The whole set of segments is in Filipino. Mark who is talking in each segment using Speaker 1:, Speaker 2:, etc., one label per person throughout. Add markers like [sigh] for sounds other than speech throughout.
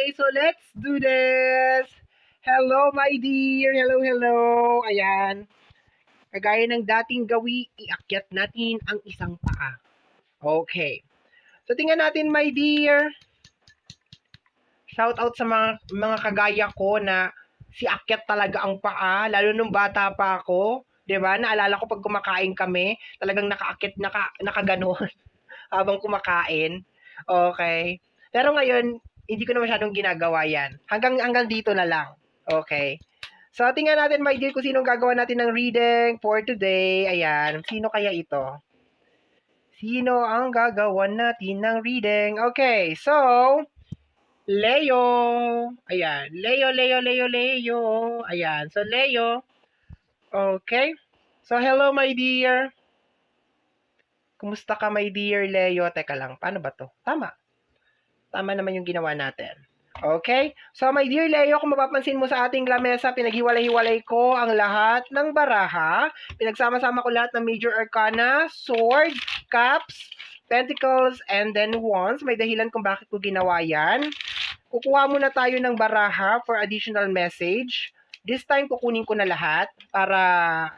Speaker 1: Okay, so let's do this. Hello, my dear. Hello, hello. Ayan. Kagaya ng dating gawi, iakyat natin ang isang paa. Okay. So, tingnan natin, my dear. Shout out sa mga, mga kagaya ko na si akyat talaga ang paa, lalo nung bata pa ako. 'Di ba? Naalala ko pag kumakain kami, talagang nakaakyat, naka, nakaganon [laughs] habang kumakain. Okay. Pero ngayon, hindi ko na masyadong ginagawa yan. Hanggang, hanggang dito na lang. Okay. So, tingnan natin, my dear, kung sino gagawa natin ng reading for today. Ayan. Sino kaya ito? Sino ang gagawa natin ng reading? Okay. So, Leo. Ayan. Leo, Leo, Leo, Leo. Ayan. So, Leo. Okay. So, hello, my dear. Kumusta ka, my dear Leo? Teka lang. Paano ba to? Tama. Tama naman yung ginawa natin. Okay? So, my dear Leo, kung mapapansin mo sa ating lamesa, pinaghiwalay-hiwalay ko ang lahat ng baraha. Pinagsama-sama ko lahat ng major arcana, sword, cups, pentacles, and then wands. May dahilan kung bakit ko ginawa yan. Kukuha muna tayo ng baraha for additional message. This time, kukunin ko na lahat para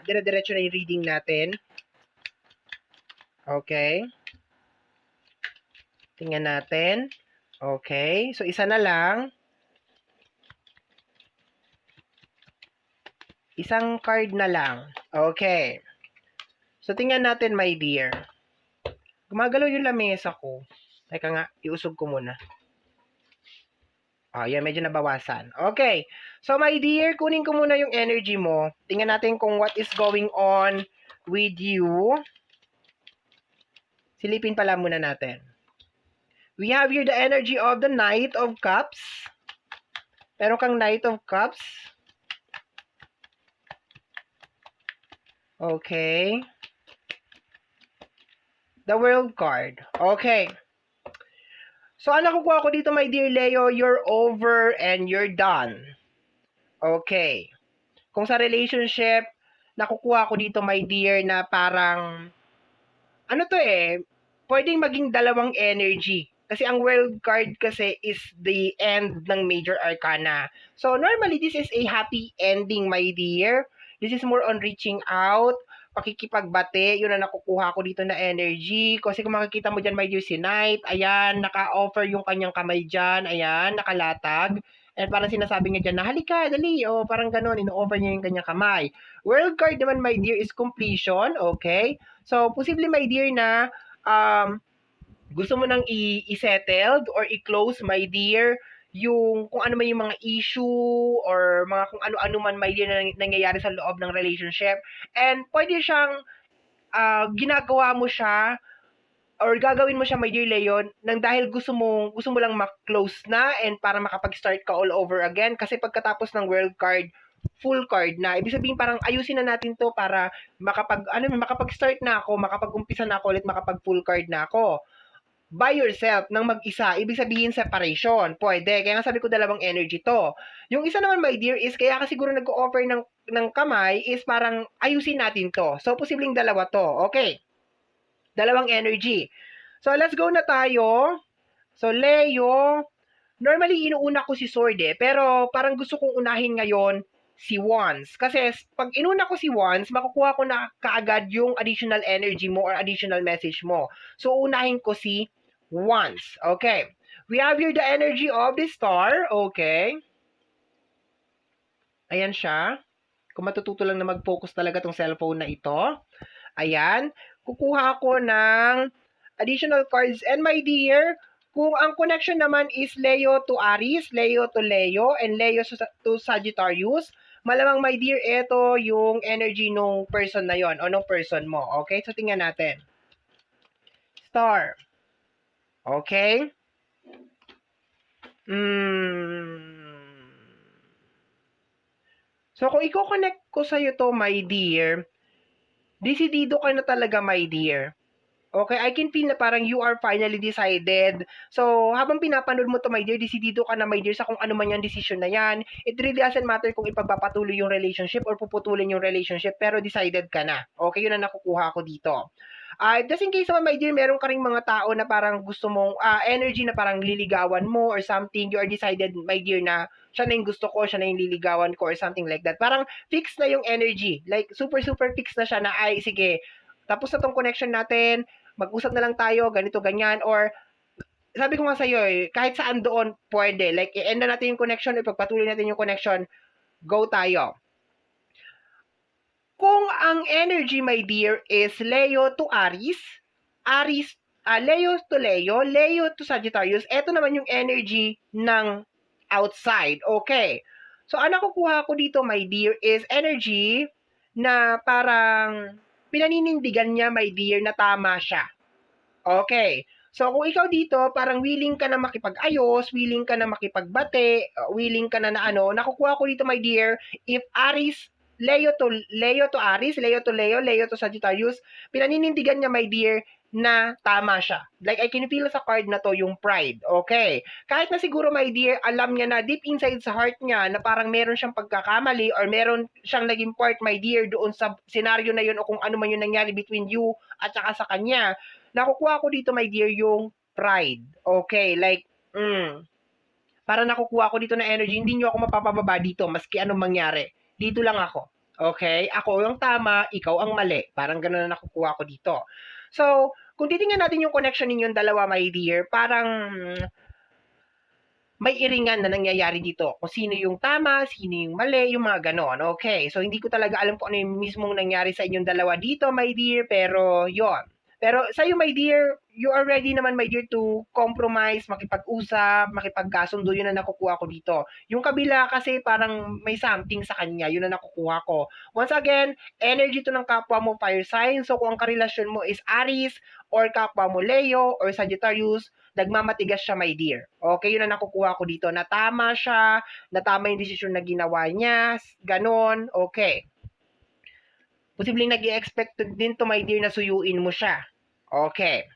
Speaker 1: dire-diretso na yung reading natin. Okay. Tingnan natin. Okay. So, isa na lang. Isang card na lang. Okay. So, tingnan natin, my dear. Gumagalaw yung lamesa ko. Teka nga, iusog ko muna. Oh, yan, medyo nabawasan. Okay. So, my dear, kunin ko muna yung energy mo. Tingnan natin kung what is going on with you. Silipin pala muna natin. We have here the energy of the Knight of Cups. Meron kang Knight of Cups. Okay. The World card. Okay. So, ano nakukuha ko dito, my dear Leo, you're over and you're done. Okay. Kung sa relationship, nakukuha ko dito, my dear, na parang, ano to eh, pwedeng maging dalawang energy. Kasi ang world card kasi is the end ng major arcana. So, normally, this is a happy ending, my dear. This is more on reaching out, pakikipagbate, yun na nakukuha ko dito na energy. Kasi kung makikita mo dyan, my dear, si Knight, ayan, naka-offer yung kanyang kamay dyan, ayan, nakalatag. And parang sinasabi niya dyan halika, dali, o parang ganun, ino-offer niya yung kanyang kamay. World card naman, my dear, is completion, okay? So, posible, my dear, na um, gusto mo nang i-settled or i-close, my dear, yung kung ano man yung mga issue or mga kung ano-ano man may na nangyayari sa loob ng relationship. And pwede siyang uh, ginagawa mo siya or gagawin mo siya, my dear Leon, nang dahil gusto mo, gusto mo lang mak-close na and para makapag-start ka all over again. Kasi pagkatapos ng world card, full card na. Ibig sabihin parang ayusin na natin to para makapag ano makapag-start na ako, makapag-umpisa na ako ulit, makapag full card na ako by yourself ng mag-isa, ibig sabihin separation. Pwede. Kaya nga sabi ko dalawang energy to. Yung isa naman, my dear, is kaya ka siguro nag-offer ng, ng kamay is parang ayusin natin to. So, posibleng dalawa to. Okay. Dalawang energy. So, let's go na tayo. So, Leo, normally inuuna ko si Sword eh, pero parang gusto kong unahin ngayon si Wands. Kasi pag inuna ko si Wands, makukuha ko na kaagad yung additional energy mo or additional message mo. So, unahin ko si once. Okay. We have here the energy of the star. Okay. Ayan siya. Kung matututo lang na mag-focus talaga tong cellphone na ito. Ayan. Kukuha ako ng additional cards. And my dear, kung ang connection naman is Leo to Aries, Leo to Leo, and Leo to Sagittarius, malamang my dear, ito yung energy nung person na yon o nung person mo. Okay? So, tingnan natin. Star. Okay? Mm. So, kung i-connect ko sa'yo to, my dear, desidido ka na talaga, my dear. Okay, I can feel na parang you are finally decided. So, habang pinapanood mo to, my dear, desidido ka na, my dear, sa kung ano man yung decision na yan. It really doesn't matter kung ipagpapatuloy yung relationship or puputulin yung relationship, pero decided ka na. Okay, yun ang nakukuha ko dito. Ah, just in case naman, my dear, meron ka ring mga tao na parang gusto mong ah, energy na parang liligawan mo or something, you are decided, my dear, na siya na yung gusto ko, siya na yung liligawan ko or something like that. Parang fix na yung energy. Like, super, super fix na siya na, ay, sige, tapos na tong connection natin, mag-usap na lang tayo, ganito, ganyan, or sabi ko nga sa'yo eh, kahit saan doon, pwede. Like, i-end na natin yung connection, ipagpatuloy natin yung connection, go tayo. Kung ang energy, my dear, is Leo to Aries, Aries, ah, Leo to Leo, Leo to Sagittarius, eto naman yung energy ng outside. Okay. So, ang nakukuha ko dito, my dear, is energy na parang pinaninindigan niya, my dear, na tama siya. Okay. So, kung ikaw dito, parang willing ka na makipag-ayos, willing ka na makipagbate, uh, willing ka na na ano, nakukuha ko dito, my dear, if Aries, Leo to, Leo to Aries, Leo to Leo, Leo to Sagittarius, pinaninindigan niya, my dear, na tama siya. Like, I can feel sa card na to yung pride. Okay. Kahit na siguro, my dear, alam niya na deep inside sa heart niya na parang meron siyang pagkakamali or meron siyang naging part, my dear, doon sa senaryo na yun o kung ano man yung nangyari between you at saka sa kanya, nakukuha ko dito, my dear, yung pride. Okay, like, mm, para nakukuha ko dito na energy, hindi nyo ako mapapababa dito, maski anong mangyari. Dito lang ako. Okay? Ako yung tama, ikaw ang mali. Parang gano'n na nakukuha ko dito. So, kung titingnan natin yung connection ninyong dalawa, my dear, parang may iringan na nangyayari dito. Kung sino yung tama, sino yung mali, yung mga ganon. Okay, so hindi ko talaga alam kung ano yung mismong nangyari sa inyong dalawa dito, my dear, pero yon. Pero sa'yo, my dear, you are ready naman, my dear, to compromise, makipag-usap, makipagkasundo, yun na nakukuha ko dito. Yung kabila kasi parang may something sa kanya, yun na nakukuha ko. Once again, energy to ng kapwa mo fire sign. So kung ang karelasyon mo is Aries, or kapwa mo Leo, or Sagittarius, nagmamatigas siya, my dear. Okay, yun na nakukuha ko dito. Na tama siya, na tama yung desisyon na ginawa niya, ganon, okay. Posibleng nag expect din to, my dear, na suyuin mo siya. Okay.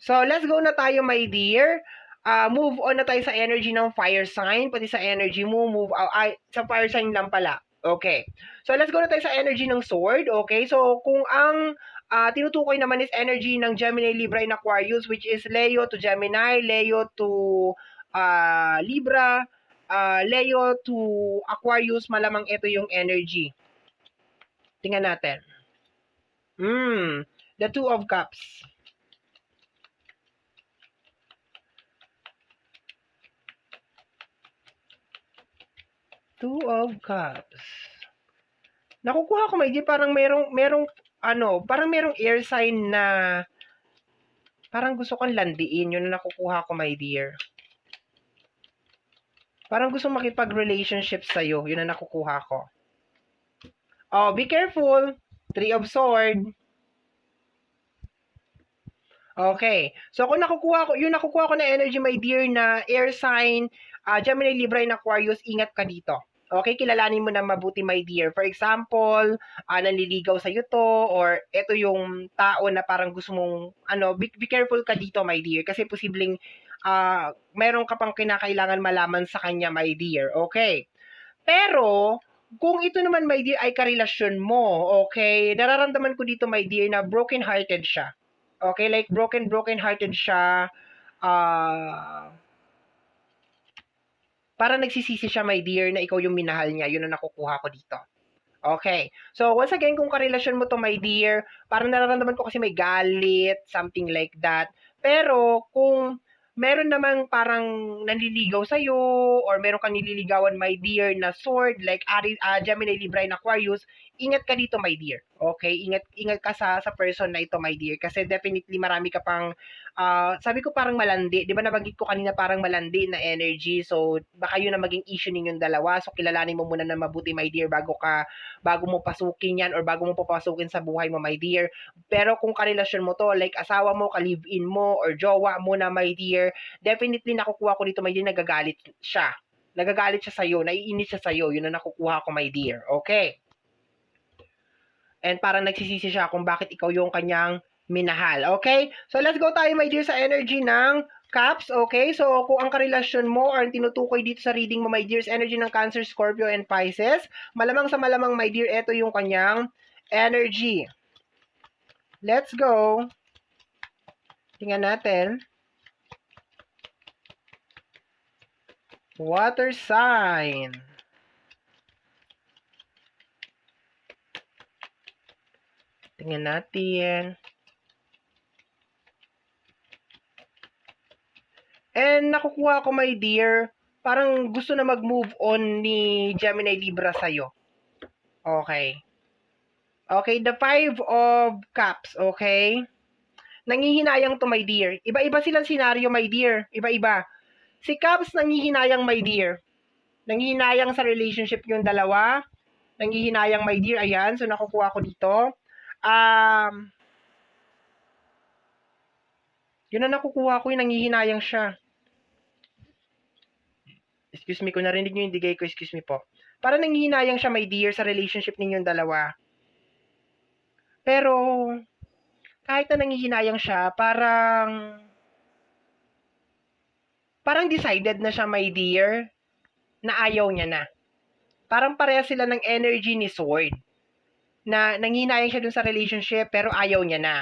Speaker 1: So, let's go na tayo, my dear. Uh, move on na tayo sa energy ng fire sign, pati sa energy mo, move out, ay, sa fire sign lang pala. Okay. So, let's go na tayo sa energy ng sword. Okay. So, kung ang uh, tinutukoy naman is energy ng Gemini, Libra, and Aquarius, which is Leo to Gemini, Leo to uh, Libra, uh, Leo to Aquarius, malamang ito yung energy. Tingnan natin. Hmm. The Two of Cups. Two of Cups. Nakukuha ko, may di parang merong, merong, ano, parang merong air sign na parang gusto kong landiin. Yun na nakukuha ko, my dear. Parang gusto makipag-relationship sa'yo. Yun na nakukuha ko. Oh, be careful. Three of Sword. Okay. So, kung nakukuha ko, yung nakukuha ko na energy, my dear, na air sign, uh, Gemini, Libra, and Aquarius, ingat ka dito. Okay, kilalanin mo na mabuti, my dear. For example, uh, nanliligaw sa'yo to, or ito yung tao na parang gusto mong, ano, be, be careful ka dito, my dear. Kasi posibleng, uh, meron ka pang kinakailangan malaman sa kanya, my dear. Okay. Pero, kung ito naman, my dear, ay karelasyon mo, okay, nararamdaman ko dito, my dear, na broken-hearted siya. Okay, like broken, broken-hearted siya. Ah... Uh, para nagsisisi siya, my dear, na ikaw yung minahal niya. Yun ang nakukuha ko dito. Okay. So, once again, kung karelasyon mo to, my dear, parang nararamdaman ko kasi may galit, something like that. Pero, kung meron namang parang nanliligaw sa'yo, or meron kang nililigawan, my dear, na sword, like Ari, uh, Gemini, Libra, and Aquarius, ingat ka dito, my dear. Okay? Ingat, ingat ka sa, sa person na ito, my dear. Kasi definitely marami ka pang, uh, sabi ko parang malandi. Di ba nabagit ko kanina parang malandi na energy. So, baka yun na maging issue ninyong dalawa. So, kilalanin mo muna na mabuti, my dear, bago ka, bago mo pasukin yan, or bago mo papasukin sa buhay mo, my dear. Pero kung karelasyon mo to, like asawa mo, ka-live-in mo, or jowa mo na, my dear, definitely nakukuha ko dito, my dear, nagagalit siya. Nagagalit siya sa'yo, naiinis siya sa'yo. Yun na nakukuha ko, my dear. Okay? And parang nagsisisi siya kung bakit ikaw yung kanyang minahal. Okay? So, let's go tayo, my dear, sa energy ng Caps, okay? So, kung ang karelasyon mo or ang tinutukoy dito sa reading mo, my dear, is energy ng Cancer, Scorpio, and Pisces, malamang sa malamang, my dear, ito yung kanyang energy. Let's go. Tingnan natin. Water sign. Tingnan natin. And nakukuha ko, my dear, parang gusto na mag-move on ni Gemini Libra sa'yo. Okay. Okay, the five of cups, okay? Nangihinayang to, my dear. Iba-iba silang senaryo, my dear. Iba-iba. Si Cups nangihinayang, my dear. Nangihinayang sa relationship yung dalawa. Nangihinayang, my dear. Ayan, so nakukuha ko dito. Um, yun na nakukuha ko, yung nangihinayang siya. Excuse me, kung narinig nyo yung digay ko, excuse me po. Para nangihinayang siya, my dear, sa relationship ninyong dalawa. Pero, kahit na nangihinayang siya, parang, parang decided na siya, my dear, na ayaw niya na. Parang pareha sila ng energy ni Sword. Na nangihinayang siya dun sa relationship, pero ayaw niya na.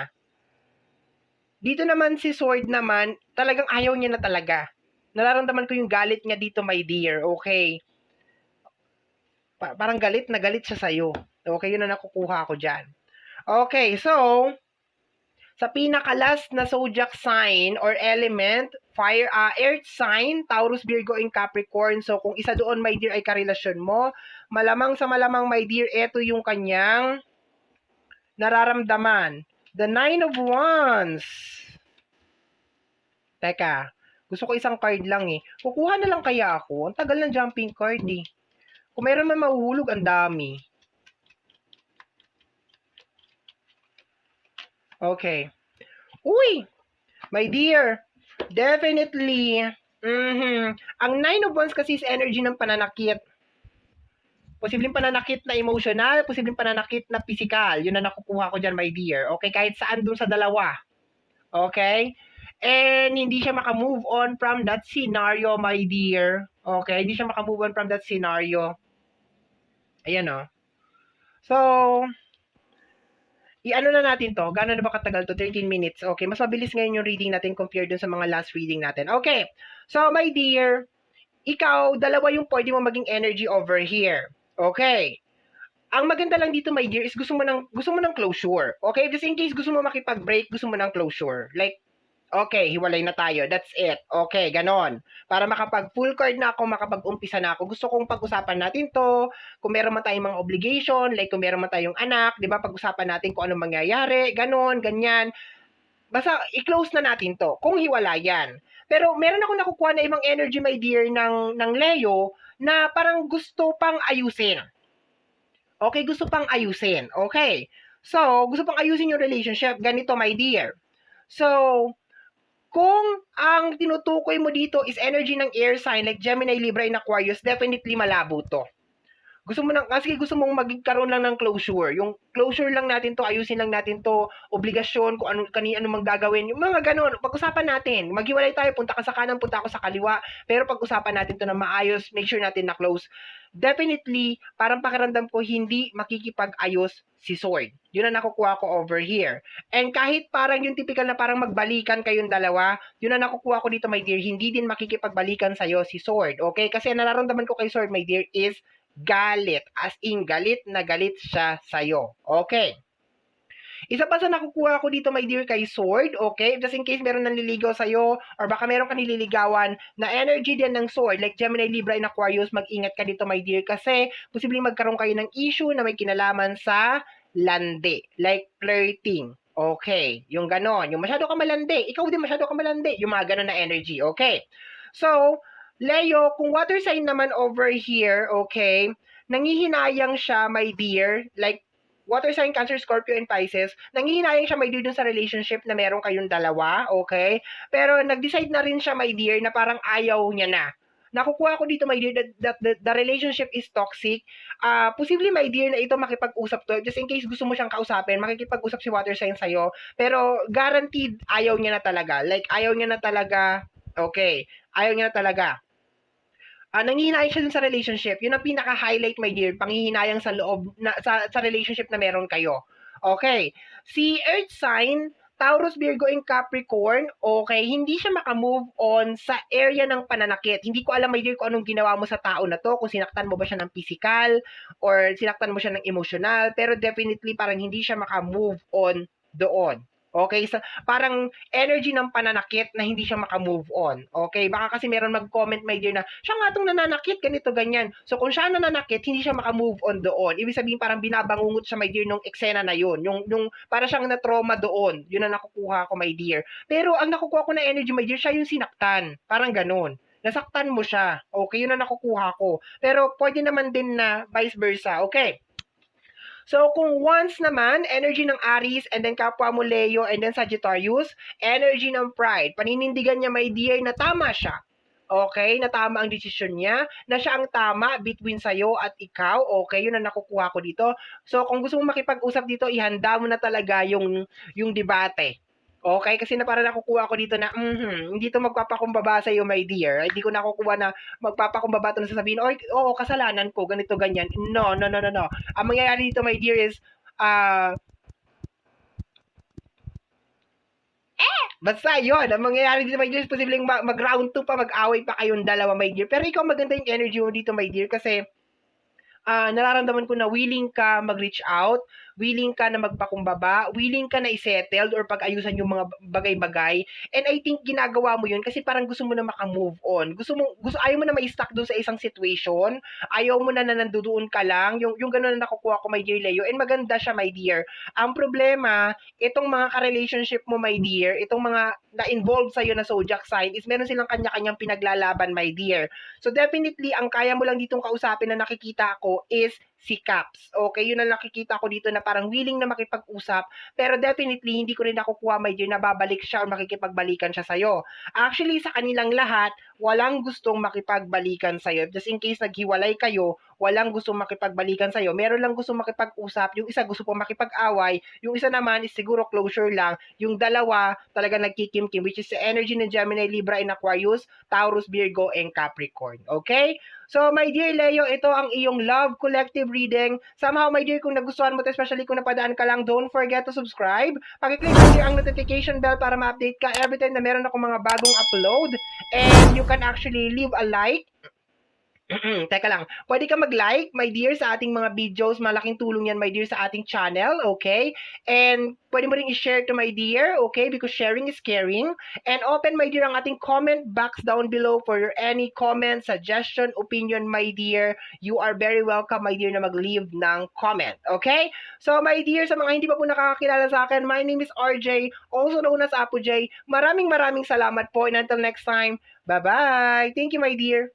Speaker 1: Dito naman si Sword naman, talagang ayaw niya na talaga. Nararamdaman ko yung galit niya dito, my dear, okay? Pa- parang galit na galit siya sa'yo. Okay, yun na nakukuha ko dyan. Okay, so, sa pinaka-last na zodiac sign or element, fire, uh, earth sign, Taurus, Virgo, and Capricorn. So, kung isa doon, my dear, ay karelasyon mo, malamang sa malamang, my dear, ito yung kanyang nararamdaman. The Nine of Wands. Teka, gusto ko isang card lang eh. Kukuha na lang kaya ako. Ang tagal ng jumping card eh. Kung meron man mahuhulog, ang dami. Okay. Uy! My dear, definitely, mhm, ang Nine of Wands kasi is energy ng pananakit. Posibleng pananakit na emotional, posibleng pananakit na physical. Yun na nakukuha ko dyan, my dear. Okay, kahit saan dun sa dalawa. Okay? And hindi siya makamove on from that scenario, my dear. Okay, hindi siya makamove on from that scenario. Ayan o. So, i-ano na natin to. Gano'n na ba katagal to? 13 minutes. Okay, mas mabilis ngayon yung reading natin compared dun sa mga last reading natin. Okay, so my dear, ikaw, dalawa yung pwede mo maging energy over here. Okay. Ang maganda lang dito, my dear, is gusto mo ng, gusto mo ng closure. Okay, just in case gusto mo makipag-break, gusto mo ng closure. Like, okay, hiwalay na tayo. That's it. Okay, ganon. Para makapag full card na ako, makapag-umpisa na ako. Gusto kong pag-usapan natin to. Kung meron man tayong mga obligation, like kung meron man tayong anak, di ba, pag-usapan natin kung anong mangyayari, ganon, ganyan. Basta, i-close na natin to. Kung hiwala yan. Pero meron ako nakukuha na ibang energy, my dear, ng, ng Leo, na parang gusto pang ayusin. Okay, gusto pang ayusin. Okay. So, gusto pang ayusin yung relationship. Ganito, my dear. So, kung ang tinutukoy mo dito is energy ng air sign like Gemini, Libra, and Aquarius, definitely malabo to. Gusto mo nang, kasi gusto mong magkaroon lang ng closure. Yung closure lang natin to, ayusin lang natin to, obligasyon, kung ano, kani, ano mang gagawin. Yung mga ganun, pag-usapan natin. Maghiwalay tayo, punta ka sa kanan, punta ako sa kaliwa. Pero pag-usapan natin to na maayos, make sure natin na close. Definitely, parang pakiramdam ko, hindi makikipag-ayos si Sword. Yun ang nakukuha ko over here. And kahit parang yung typical na parang magbalikan kayong dalawa, yun ang nakukuha ko dito, my dear, hindi din makikipagbalikan sa'yo si Sword. Okay? Kasi nararamdaman ko kay Sword, my dear, is galit. As in, galit na galit siya sa'yo. Okay. Isa pa sa nakukuha ko dito, my dear, kay Sword, okay? Just in case meron nanliligaw sa'yo, or baka meron ka nililigawan na energy din ng Sword, like Gemini, Libra, and Aquarius, mag-ingat ka dito, my dear, kasi posibleng magkaroon kayo ng issue na may kinalaman sa lande, like flirting. Okay, yung ganon. Yung masyado ka malandi, ikaw din masyado ka malandi, yung mga ganon na energy, okay? So, Leo, kung water sign naman over here, okay, nangihinayang siya, my dear, like, water sign, Cancer, Scorpio, and Pisces, nangihinayang siya, my dear, dun sa relationship na meron kayong dalawa, okay? Pero nag-decide na rin siya, my dear, na parang ayaw niya na. Nakukuha ko dito, my dear, that, that the, the relationship is toxic. Uh, posibly, my dear, na ito makipag-usap to. Just in case gusto mo siyang kausapin, makikipag-usap si water sign sa'yo. Pero, guaranteed, ayaw niya na talaga. Like, ayaw niya na talaga, okay, ayaw niya na talaga uh, nanghihinayang siya dun sa relationship. Yun ang pinaka-highlight, my dear, panghihinayang sa loob, na, sa, sa relationship na meron kayo. Okay. Si Earth sign, Taurus, Virgo, and Capricorn, okay, hindi siya makamove on sa area ng pananakit. Hindi ko alam, my dear, kung anong ginawa mo sa tao na to, kung sinaktan mo ba siya ng physical, or sinaktan mo siya ng emotional, pero definitely parang hindi siya makamove on doon. Okay, so parang energy ng pananakit na hindi siya makamove on. Okay, baka kasi meron mag-comment my dear na siya nga itong nananakit, ganito, ganyan. So kung siya nananakit, hindi siya makamove on doon. Ibig sabihin parang binabangungot siya my dear nung eksena na yun. Yung, yung para siyang na-trauma doon. Yun ang nakukuha ko my dear. Pero ang nakukuha ko na energy my dear, siya yung sinaktan. Parang ganun. Nasaktan mo siya. Okay, yun ang nakukuha ko. Pero pwede naman din na vice versa. Okay. So, kung once naman, energy ng Aries, and then kapwa mo Leo, and then Sagittarius, energy ng Pride. Paninindigan niya, my dear, na tama siya. Okay, na tama ang desisyon niya, na siya ang tama between sa'yo at ikaw. Okay, yun ang nakukuha ko dito. So, kung gusto mo makipag-usap dito, ihanda mo na talaga yung, yung debate. Okay, kasi na parang nakukuha ko dito na, mhm, hindi to magpapakumbaba sa iyo, my dear. Hindi ko nakukuha na magpapakumbaba to na sasabihin, oy, oo, kasalanan ko, ganito, ganyan. No, no, no, no, no. Ang mangyayari dito, my dear, is, ah, eh, basta yun, ang mangyayari dito, my dear, is posibleng ma- mag-round 2 pa, mag-away pa kayong dalawa, my dear. Pero ikaw maganda yung energy mo dito, my dear, kasi, ah nararamdaman ko na willing ka mag-reach out, willing ka na magpakumbaba, willing ka na isettle or pag-ayusan yung mga bagay-bagay. And I think ginagawa mo yun kasi parang gusto mo na maka-move on. Gusto mo, gusto, ayaw mo na ma-stuck doon sa isang situation. Ayaw mo na na nandoon ka lang. Yung, yung gano'n na nakukuha ko, my dear Leo. And maganda siya, my dear. Ang problema, itong mga ka-relationship mo, my dear, itong mga na-involve sa'yo na zodiac sign is meron silang kanya-kanyang pinaglalaban, my dear. So definitely, ang kaya mo lang ditong kausapin na nakikita ko is si Caps. Okay, yun ang nakikita ko dito na parang willing na makipag-usap, pero definitely hindi ko rin nakukuha my dear na babalik siya o makikipagbalikan siya sa'yo. Actually, sa kanilang lahat, walang gustong makipagbalikan sa'yo. Just in case naghiwalay kayo, walang gustong makipagbalikan sa'yo. Meron lang gustong makipag-usap, yung isa gusto pong makipag-away, yung isa naman is siguro closure lang. Yung dalawa talaga nagkikimkim, which is the energy ng Gemini, Libra, and Aquarius, Taurus, Virgo, and Capricorn. Okay? So, my dear Leo, ito ang iyong love collective reading. Somehow, my dear, kung nagustuhan mo to, especially kung napadaan ka lang, don't forget to subscribe. Pakiclick mo ang notification bell para ma-update ka every time na meron akong mga bagong upload. And you can actually leave a like Teka lang, pwede ka mag-like, my dear, sa ating mga videos. Malaking tulong yan, my dear, sa ating channel, okay? And pwede mo rin i-share to my dear, okay? Because sharing is caring. And open, my dear, ang ating comment box down below for your any comment, suggestion, opinion, my dear. You are very welcome, my dear, na mag-leave ng comment, okay? So, my dear, sa mga hindi pa po nakakakilala sa akin, my name is RJ, also known as Apo J. Maraming maraming salamat po, and until next time, bye-bye! Thank you, my dear!